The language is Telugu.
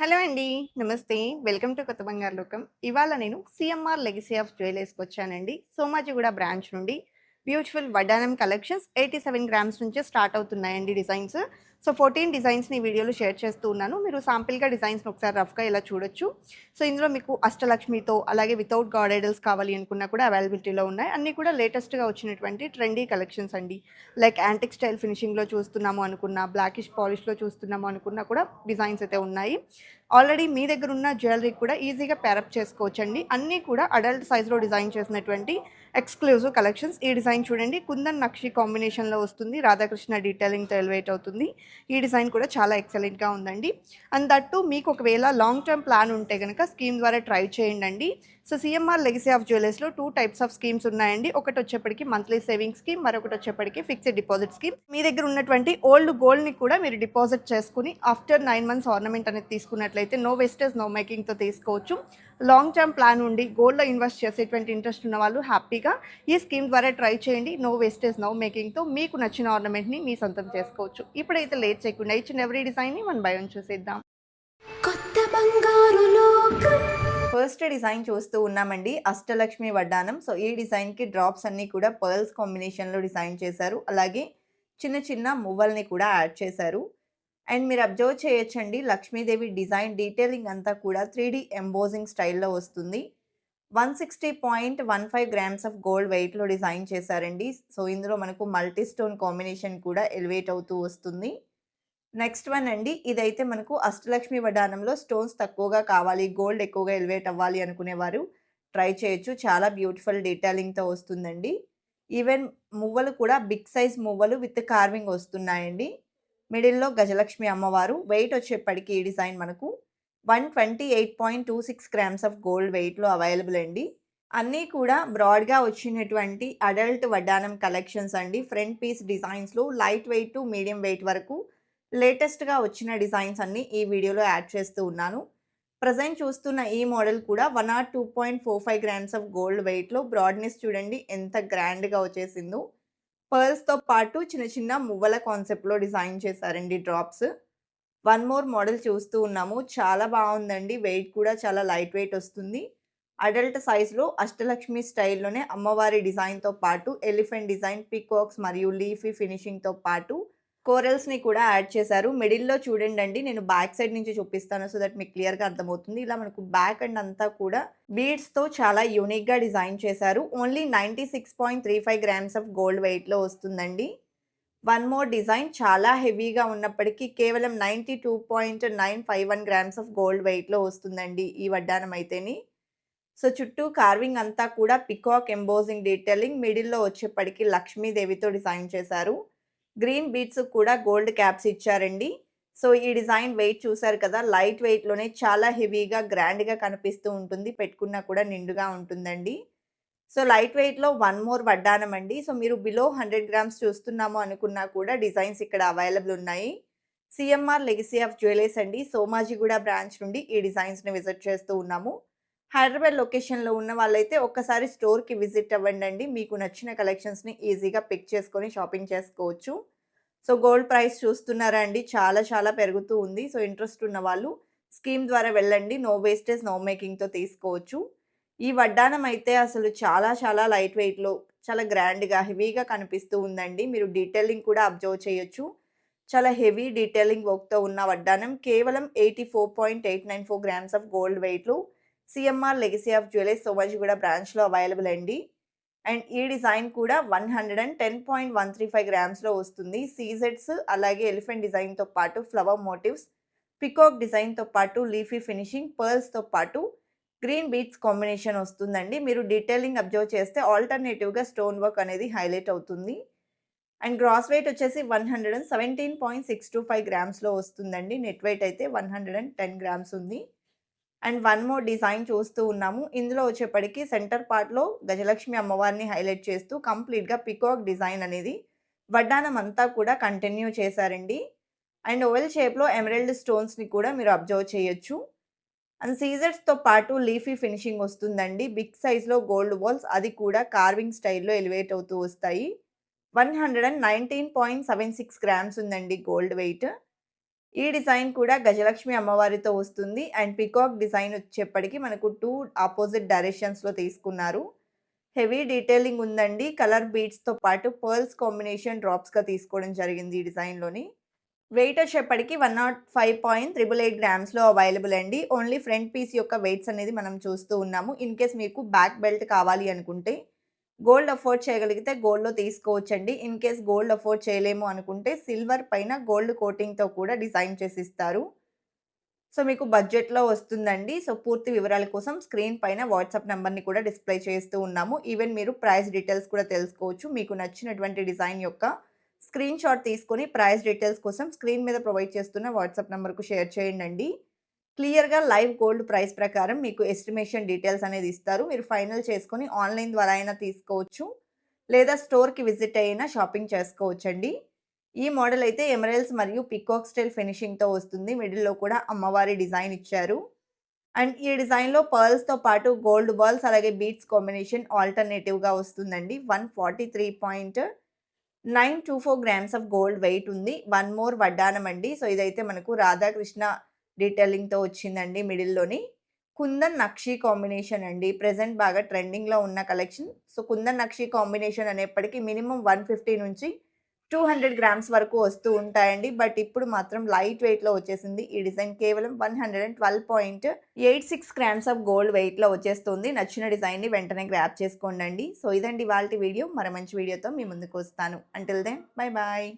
హలో అండి. నమస్తే. వెల్కమ్ టు కొత్త బంగారు లోకం. ఇవాళ నేను సీఎంఆర్ లెగసీ ఆఫ్ జ్యువెలర్స్‌కి వచ్చానండి. సోమాజిగూడ బ్రాంచ్ నుండి బ్యూటిఫుల్ వడ్డానం కలెక్షన్స్ 87 గ్రామ్స్ నుంచే స్టార్ట్ అవుతున్నాయండి డిజైన్స్. సో 14 డిజైన్స్‌ని ఈ వీడియోలో షేర్ చేస్తూ ఉన్నాను. మీరు శాంపిల్‌గా డిజైన్స్‌ని ఒకసారి రఫ్‌గా ఇలా చూడొచ్చు. సో ఇందులో మీకు అష్టలక్ష్మితో అలాగే వితౌట్ గాడ్ ఐడల్స్ కావాలి అనుకున్నా కూడా అవైలబిలిటీలో ఉన్నాయి. అన్నీ కూడా లేటెస్ట్‌గా వచ్చినటువంటి ట్రెండీ కలెక్షన్స్ అండి. లైక్ యాంటిక్ స్టైల్ ఫినిషింగ్‌లో చూస్తున్నాము అనుకున్నా, బ్లాకిష్ పాలిష్‌లో చూస్తున్నాము అనుకున్నా కూడా డిజైన్స్ అయితే ఉన్నాయి. ఆల్రెడీ మీ దగ్గర ఉన్న జ్యువెలరీ కూడా ఈజీగా ప్యారప్ చేసుకోవచ్చండి. అన్నీ కూడా అడల్ట్ సైజ్‌లో డిజైన్ చేసినటువంటి ఎక్స్‌క్లూజివ్ కలెక్షన్స్. ఈ డిజైన్ చూడండి కుందన్ నక్షి కాంబినేషన్‌లో వస్తుంది. రాధాకృష్ణ డీటెయిలింగ్‌తో ఎలివేట్ అవుతుంది. ఈ డిజైన్ కూడా చాలా ఎక్సలెంట్‌గా ఉందండి. అండ్ దట్టు మీకు ఒకవేళ లాంగ్ టర్మ్ ప్లాన్ ఉంటే కనుక స్కీమ్ ద్వారా ట్రై చేయండండి. సో సీఎంఆర్ లెగసీ ఆఫ్ జ్యువెలర్స్‌లో టూ టైప్స్ ఆఫ్ స్కీమ్స్ ఉన్నాయండి. ఒకటొచ్చేప్పటికి మంత్లీ సేవింగ్ స్కీమ్, మరొకటి వచ్చేప్పటికి ఫిక్స్డ్ డిపాజిట్ స్కీమ్. మీ దగ్గర ఉన్నటువంటి ఓల్డ్ గోల్డ్‌ని కూడా మీరు డిపాజిట్ చేసుకుని ఆఫ్టర్ నైన్ మంత్స్ ఆర్నమెంట్ అనేది తీసుకున్నట్లయితే నో వేస్టేజ్, నో మేకింగ్‌తో తీసుకోవచ్చు. లాంగ్ టర్మ్ ప్లాన్ ఉండి గోల్డ్‌లో ఇన్వెస్ట్ చేసేటువంటి ఇంట్రెస్ట్ ఉన్న వాళ్ళు హ్యాపీగా ఈ స్కీమ్ ద్వారా ట్రై చేయండి. నో వేస్టేజ్, నో మేకింగ్‌తో మీకు నచ్చిన ఆర్నమెంట్‌ని మీ సొంతం చేసుకోవచ్చు. ఇప్పుడైతే లేట్ చేయకుండా ఇచ్చిన అండ్ ఎవ్రీ డిజైన్‌ని మనం భయం చూసేద్దాం. కొత్త బంగారు లోకం ఫస్ట్ డిజైన్ చూస్తూ ఉన్నామండి. అష్టలక్ష్మి వడ్డానం. సో ఈ డిజైన్‌కి డ్రాప్స్ అన్నీ కూడా పర్ల్స్ కాంబినేషన్‌లో డిజైన్ చేశారు. అలాగే చిన్న చిన్న మువ్వల్ని కూడా యాడ్ చేశారు. అండ్ మీరు అబ్జర్వ్ చేయొచ్చండి లక్ష్మీదేవి డిజైన్ డీటెయిలింగ్ అంతా కూడా 3డీ ఎంబోజింగ్ స్టైల్‌లో వస్తుంది. 160.15 గ్రామ్స్ ఆఫ్ గోల్డ్ వెయిట్‌లో డిజైన్ చేశారండి. సో ఇందులో మనకు మల్టీ స్టోన్ కాంబినేషన్ కూడా ఎలివేట్ అవుతూ వస్తుంది. నెక్స్ట్ వన్ అండి. ఇదైతే మనకు అష్టలక్ష్మి వడానంలో స్టోన్స్ తక్కువగా కావాలి, గోల్డ్ ఎక్కువగా ఎలివేట్ అవ్వాలి అనుకునేవారు ట్రై చేయొచ్చు. చాలా బ్యూటిఫుల్ డీటెయిలింగ్‌తో వస్తుందండి. ఈవెన్ మువ్వలు కూడా బిగ్ సైజ్ మువ్వలు విత్ కార్వింగ్ వస్తున్నాయండి. మిడిల్‌లో గజలక్ష్మి అమ్మవారు. వెయిట్ వచ్చేప్పటికి ఈ డిజైన్ మనకు 128.26 గ్రామ్స్ ఆఫ్ గోల్డ్ వెయిట్‌లో అవైలబుల్ అండి. అన్నీ కూడా బ్రాడ్‌గా వచ్చినటువంటి అడల్ట్ వడ్డానం కలెక్షన్స్ అండి. Front piece డిజైన్స్‌లో light weight to medium weight వరకు లేటెస్ట్‌గా వచ్చిన డిజైన్స్ అన్నీ ఈ వీడియోలో యాడ్ చేస్తూ ఉన్నాను. ప్రజెంట్ చూస్తున్న ఈ మోడల్ కూడా 102.45 గ్రామ్స్ ఆఫ్ గోల్డ్ వెయిట్‌లో బ్రాడ్‌నెస్ చూడండి ఎంత గ్రాండ్‌గా వచ్చేసిందో. పర్ల్స్‌తో పాటు చిన్న చిన్న మువ్వల కాన్సెప్ట్‌లో డిజైన్ చేశారండి డ్రాప్స్. వన్ మోర్ మోడల్ చూస్తూ ఉన్నాము. చాలా బాగుందండి వెయిట్ కూడా చాలా లైట్ వెయిట్ వస్తుంది. అడల్ట్ సైజ్‌లో అష్టలక్ష్మి స్టైల్‌లోనే అమ్మవారి డిజైన్‌తో పాటు ఎలిఫెంట్ డిజైన్, పీకాక్స్ మరియు లీఫీ ఫినిషింగ్‌తో పాటు కోరల్స్‌ని కూడా యాడ్ చేశారు. మిడిల్‌లో చూడండండి నేను బ్యాక్ సైడ్ నుంచి చూపిస్తాను. సో దట్ మీకు క్లియర్‌గా అర్థమవుతుంది. ఇలా మనకు బ్యాక్ అండ్ అంతా కూడా బీడ్స్‌తో చాలా యూనిక్‌గా డిజైన్ చేశారు. ఓన్లీ 96.35 గ్రామ్స్ ఆఫ్ గోల్డ్ వెయిట్‌లో వస్తుందండి. వన్ మోర్ డిజైన్ చాలా హెవీగా ఉన్నప్పటికీ కేవలం 92.951 గ్రామ్స్ ఆఫ్ గోల్డ్ వెయిట్‌లో వస్తుందండి ఈ వడ్డానం అయితేని. సో చుట్టూ కార్వింగ్ అంతా కూడా పికాక్ ఎంబోజింగ్ డీటెయిలింగ్ మిడిల్‌లో వచ్చేప్పటికి లక్ష్మీదేవితో డిజైన్ చేశారు. గ్రీన్ బీట్స్ కూడా గోల్డ్ క్యాప్స్ ఇచ్చారండి. సో ఈ డిజైన్ వెయిట్ చూసారు కదా! లైట్ వెయిట్‌లోనే చాలా హెవీగా గ్రాండ్‌గా కనిపిస్తూ ఉంటుంది. పెట్టుకున్నా కూడా నిండుగా ఉంటుందండి. సో లైట్ వెయిట్‌లో వన్ మోర్ వడ్డానం అండి. సో మీరు బిలో 100 గ్రామ్స్ చూస్తున్నాము అనుకున్నా కూడా డిజైన్స్ ఇక్కడ అవైలబుల్ ఉన్నాయి. సిఎంఆర్ లెగసీ ఆఫ్ జ్యువెలర్స్ అండి. సోమాజిగూడ బ్రాంచ్ నుండి ఈ డిజైన్స్‌ని విజిట్ చేస్తూ ఉన్నాము. హైదరాబాద్ లొకేషన్‌లో ఉన్న వాళ్ళైతే ఒక్కసారి స్టోర్‌కి విజిట్ అవ్వండి మీకు నచ్చిన కలెక్షన్స్‌ని ఈజీగా పిక్ చేసుకొని షాపింగ్ చేసుకోవచ్చు. సో గోల్డ్ ప్రైస్ చూస్తున్నారా అండి చాలా చాలా పెరుగుతూ ఉంది. సో ఇంట్రెస్ట్ ఉన్న వాళ్ళు స్కీమ్ ద్వారా వెళ్ళండి. నో వేస్టేజ్, నో మేకింగ్‌తో తీసుకోవచ్చు. ఈ వడ్డానం అయితే అసలు చాలా చాలా లైట్ వెయిట్‌లో చాలా గ్రాండ్‌గా హెవీగా కనిపిస్తూ ఉందండి. మీరు డీటెయిలింగ్ కూడా అబ్జర్వ్ చేయొచ్చు. చాలా హెవీ డీటెయిలింగ్ వర్క్‌తో ఉన్న వడ్డానం కేవలం 84.894 గ్రామ్స్ ఆఫ్ గోల్డ్ వెయిట్‌లో CMR legacy of jewellers Somajiguda బ్రాంచ్‌లో అవైలబుల్ అండి. అండ్ ఈ డిజైన్ కూడా 110.135 గ్రామ్స్‌లో వస్తుంది. సీజెడ్స్ అలాగే ఎలిఫెంట్ డిజైన్‌తో పాటు ఫ్లవర్ మోటివ్స్, పీకాక్ డిజైన్‌తో పాటు లీఫీ ఫినిషింగ్, పర్ల్స్‌తో పాటు గ్రీన్ బీట్స్ కాంబినేషన్ వస్తుందండి. మీరు డీటెయిలింగ్ అబ్జర్వ్ చేస్తే ఆల్టర్‌నేటివ్‌గా స్టోన్ వర్క్ అనేది హైలైట్ అవుతుంది. అండ్ గ్రాస్ వెయిట్ వచ్చేసి 117.625 గ్రామ్స్‌లో వస్తుందండి. నెట్ వెయిట్ అయితే 110 గ్రామ్స్ ఉంది. అండ్ వన్ మోర్ డిజైన్ చూస్తూ ఉన్నాము. ఇందులో వచ్చేప్పటికి సెంటర్ పార్ట్‌లో గజలక్ష్మి అమ్మవారిని హైలైట్ చేస్తూ కంప్లీట్‌గా పీకాక్ డిజైన్ అనేది వడ్డానం అంతా కూడా కంటిన్యూ చేశారండి. అండ్ ఓవెల్ షేప్‌లో ఎమరల్డ్ స్టోన్స్‌ని కూడా మీరు అబ్జర్వ్ చేయొచ్చు. అండ్ సీజర్స్‌తో పాటు లీఫీ ఫినిషింగ్ వస్తుందండి. బిగ్ సైజ్‌లో గోల్డ్ బాల్స్ అది కూడా కార్వింగ్ స్టైల్‌లో ఎలివేట్ అవుతూ వస్తాయి. 119.76 గ్రామ్స్ ఉందండి గోల్డ్ వెయిట్. ఈ డిజైన్ కూడా గజలక్ష్మి అమ్మవారితో వస్తుంది. అండ్ పికాక్ డిజైన్ వచ్చేప్పటికి మనకు టూ ఆపోజిట్ డైరెక్షన్స్లో తీసుకున్నారు. హెవీ డీటెయిలింగ్ ఉందండి. కలర్ బీట్స్తో పాటు పర్ల్స్ కాంబినేషన్ డ్రాప్స్గా తీసుకోవడం జరిగింది ఈ డిజైన్లోని వెయిట్ వచ్చేప్పటికి one nought five point triple eight గ్రామ్స్లో available అండి. ఓన్లీ ఫ్రంట్ పీస్ యొక్క వెయిట్స్ అనేది మనం చూస్తూ ఉన్నాము. ఇన్ కేస్ మీకు బ్యాక్ బెల్ట్ కావాలి అనుకుంటే గోల్డ్ అఫోర్డ్ చేయగలిగితే గోల్డ్లో తీసుకోవచ్చండి. ఇన్ కేస్ గోల్డ్ అఫోర్డ్ చేయలేము అనుకుంటే సిల్వర్ పైన గోల్డ్ కోటింగ్తో కూడా డిజైన్ చేసి ఇస్తారు సో మీకు బడ్జెట్లో వస్తుందండి. సో పూర్తి వివరాల కోసం స్క్రీన్ పైన వాట్సాప్ నెంబర్ని కూడా డిస్ప్లే చేస్తూ ఉన్నాము. ఈవెన్ మీరు ప్రైస్ డీటెయిల్స్ కూడా తెలుసుకోవచ్చు. మీకు నచ్చినటువంటి డిజైన్ యొక్క స్క్రీన్ షాట్ తీసుకొని ప్రైస్ డీటెయిల్స్ కోసం స్క్రీన్ మీద ప్రొవైడ్ చేస్తున్న వాట్సాప్ నెంబర్కు షేర్ చేయండి క్లియర్గా లైవ్ గోల్డ్ ప్రైస్ ప్రకారం మీకు ఎస్టిమేషన్ డీటెయిల్స్ అనేది ఇస్తారు. మీరు ఫైనల్ చేసుకొని ఆన్లైన్ ద్వారా అయినా తీసుకోవచ్చు. లేదా స్టోర్కి విజిట్ అయినా షాపింగ్ చేసుకోవచ్చండి. ఈ మోడల్ అయితే ఎమరల్స్ మరియు పికాక్ స్టైల్ ఫినిషింగ్తో వస్తుంది. మిడిల్లో కూడా అమ్మవారి డిజైన్ ఇచ్చారు. అండ్ ఈ డిజైన్లో పర్ల్స్తో పాటు గోల్డ్ బాల్స్ అలాగే బీట్స్ కాంబినేషన్ ఆల్టర్నేటివ్గా వస్తుందండి. One forty three point nine two four grams of gold weight ఉంది. వన్ మోర్ వడ్డానం అండి. సో ఇదైతే మనకు రాధాకృష్ణ డీటెయిలింగ్తో వచ్చిందండి మిడిల్లోని. కుందన్ నక్షి కాంబినేషన్ అండి. ప్రజెంట్ బాగా ట్రెండింగ్లో ఉన్న collection. So kundan nakshi combination అనేప్పటికీ మినిమం వన్ ఫిఫ్టీ నుంచి టూ హండ్రెడ్ గ్రామ్స్ వరకు వస్తూ ఉంటాయండి. బట్ ఇప్పుడు మాత్రం లైట్ వెయిట్లో వచ్చేసింది. ఈ డిజైన్ కేవలం one hundred and twelve point eight six grams of gold వెయిట్లో వచ్చేస్తుంది. నచ్చిన డిజైన్ని వెంటనే గ్రాప్ చేసుకోండి సో ఇదండి వాళ్ళ వీడియో. మరో మంచి వీడియోతో మీ ముందుకు వస్తాను. Until then bye bye